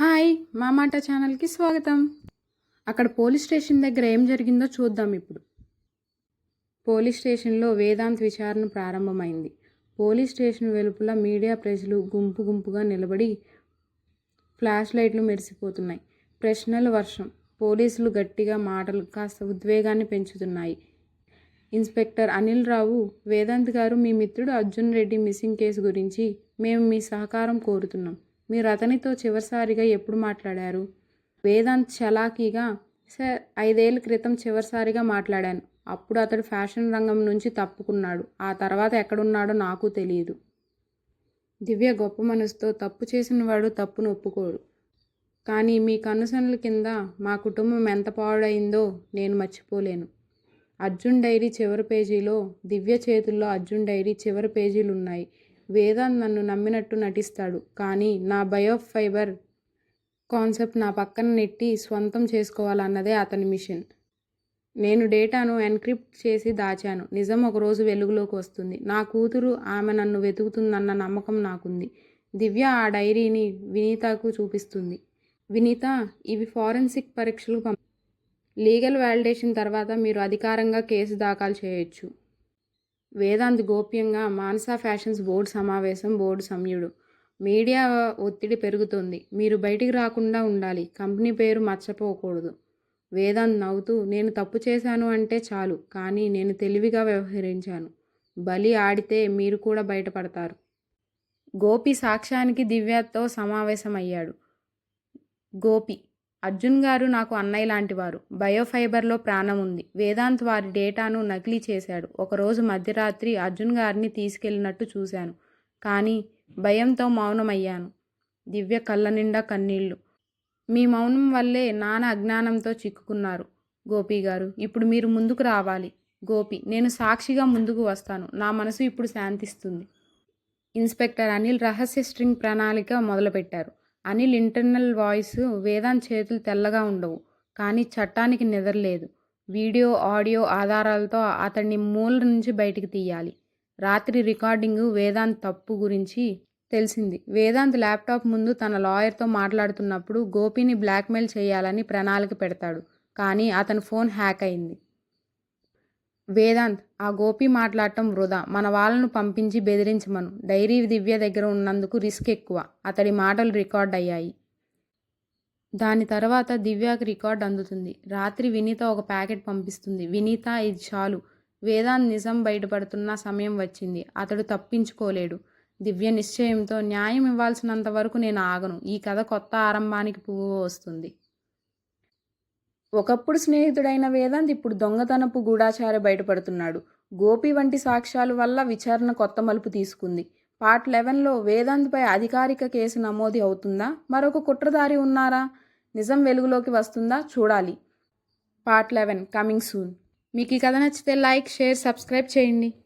Hi మా మాట ఛానల్కి స్వాగతం. అక్కడ పోలీస్ స్టేషన్ దగ్గర ఏం జరిగిందో చూద్దాం ఇప్పుడు. పోలీస్ స్టేషన్లో వేదాంత్ విచారణ ప్రారంభమైంది. పోలీస్ స్టేషన్ వెలుపల మీడియా ప్రజలు గుంపు గుంపుగా నిలబడి ఫ్లాష్ లైట్లు మెరిసిపోతున్నాయి. ప్రశ్నల వర్షం పోలీసులు గట్టిగా మాటలు కాస్త ఉద్వేగాన్ని పెంచుతున్నాయి. ఇన్స్పెక్టర్ అనిల్ రావు వేదాంత్ గారు మీ మిత్రుడు అర్జున్ రెడ్డి మిస్సింగ్ కేసు గురించి మేము మీ సహకారం కోరుతున్నాం. మీరు అతనితో చివరిసారిగా ఎప్పుడు మాట్లాడారు? వేదాంత్ చలాకీగా సార్ ఐదేళ్ళ క్రితం చివరిసారిగా మాట్లాడాను. అప్పుడు అతడు ఫ్యాషన్ రంగం నుంచి తప్పుకున్నాడు. ఆ తర్వాత ఎక్కడున్నాడో నాకు తెలియదు దివ్య గొప్ప మనసుతో తప్పు చేసిన వాడు తప్పును ఒప్పుకోడు. కానీ మీ కనుసనల కింద మా కుటుంబం ఎంత పాడైందో నేను మర్చిపోలేను. అర్జున్ డైరీ చివరి పేజీలో దివ్య చేతుల్లో అర్జున్ డైరీ చివరి పేజీలు ఉన్నాయి వేదాంత్ నన్ను నమ్మినట్టు నటిస్తాడు. కానీ నా బయో ఫైబర్ కాన్సెప్ట్ నా పక్కన నెట్టి స్వంతం చేసుకోవాలన్నదే అతని మిషన్. నేను డేటాను ఎన్క్రిప్ట్ చేసి దాచాను. నిజం ఒకరోజు వెలుగులోకి వస్తుంది. నా కూతురు ఆమె నన్ను వెతుకుతుందన్న నమ్మకం నాకుంది. దివ్య ఆ డైరీని వినీతకు చూపిస్తుంది. వినీత ఇవి ఫారెన్సిక్ పరీక్షలు పంప లీగల్ వ్యాలిడేషన్ తర్వాత మీరు అధికారంగా కేసు దాఖలు చేయొచ్చు. వేదాంత్ గోప్యంగా మానసా ఫ్యాషన్స్ బోర్డు సమావేశం బోర్డు సమయుడు మీడియా ఒత్తిడి పెరుగుతుంది. మీరు బయటికి రాకుండా ఉండాలి. కంపెనీ పేరు మర్చిపోకూడదు. వేదాంత్ నవ్వుతూ నేను తప్పు చేశాను అంటే చాలు కానీ నేను తెలివిగా వ్యవహరించాను. బలి ఆడితే మీరు కూడా బయటపడతారు. గోపి సాక్ష్యానికి దివ్యతో సమావేశమయ్యాడు. గోపి అర్జున్ గారు నాకు అన్నయ్య లాంటివారు. బయోఫైబర్లో ప్రాణం ఉంది. వేదాంత్ వారి డేటాను నకిలీ చేశాడు. ఒకరోజు మధ్యరాత్రి అర్జున్ గారిని తీసుకెళ్ళినట్టు చూశాను. కానీ భయంతో మౌనమయ్యాను. దివ్య కళ్ళ నిండా కన్నీళ్ళు. మీ మౌనం వల్లే నాన్న అజ్ఞానంతో చిక్కుకున్నారు. గోపి గారు ఇప్పుడు మీరు ముందుకు రావాలి. గోపి నేను సాక్షిగా ముందుకు వస్తాను. నా మనసు ఇప్పుడు శాంతిస్తుంది. ఇన్స్పెక్టర్ అనిల్ రహస్య స్ట్రింగ్ ప్రణాళిక మొదలుపెట్టారు. అనిల్ ఇంటర్నల్ వాయిస్ వేదాంత్ చేతులు తెల్లగా ఉండవు కానీ చట్టానికి నిద్రలేదు వీడియో ఆడియో ఆధారాలతో అతన్ని మూల నుంచి బయటికి తీయాలి. రాత్రి రికార్డింగ్ వేదాంత్ తప్పు గురించి తెలిసింది. వేదాంత్ ల్యాప్టాప్ ముందు తన లాయర్తో మాట్లాడుతున్నప్పుడు గోపిని బ్లాక్మెయిల్ చేయాలని ప్రణాళిక పెడతాడు కానీ అతని ఫోన్ హ్యాక్ అయింది. వేదాంత్ ఆ గోపి మాట్లాడటం వృధా. మన వాళ్ళను పంపించి బెదిరించమను. డైరీ దివ్య దగ్గర ఉన్నందుకు రిస్క్ ఎక్కువ. అతడి మాటలు రికార్డ్ అయ్యాయి. దాని తర్వాత దివ్యకు రికార్డ్ అందుతుంది. రాత్రి వినీత ఒక ప్యాకెట్ పంపిస్తుంది. వినీత ఇది చాలు. వేదాంత్ నిజం బయటపడుతున్న సమయం వచ్చింది. అతడు తప్పించుకోలేడు. దివ్య నిశ్చయంతో న్యాయం ఇవ్వాల్సినంత వరకు నేను ఆగను. ఈ కథ కొత్త ఆరంభానికి పువ్వు వస్తుంది. ఒకప్పుడు స్నేహితుడైన వేదాంత్ ఇప్పుడు దొంగతనపు గూఢాచార బయటపడుతున్నాడు. గోపి వంటి సాక్ష్యాల వల్ల విచారణ కొత్త మలుపు తీసుకుంది. పార్ట్ లెవెన్లో వేదాంత్పై అధికారిక కేసు నమోదు అవుతుందా? మరొక కుట్రదారి ఉన్నారా? నిజం వెలుగులోకి వస్తుందా? చూడాలి. Part eleven coming soon. మీకు ఈ కథ నచ్చితే లైక్ షేర్ సబ్స్క్రైబ్ చేయండి.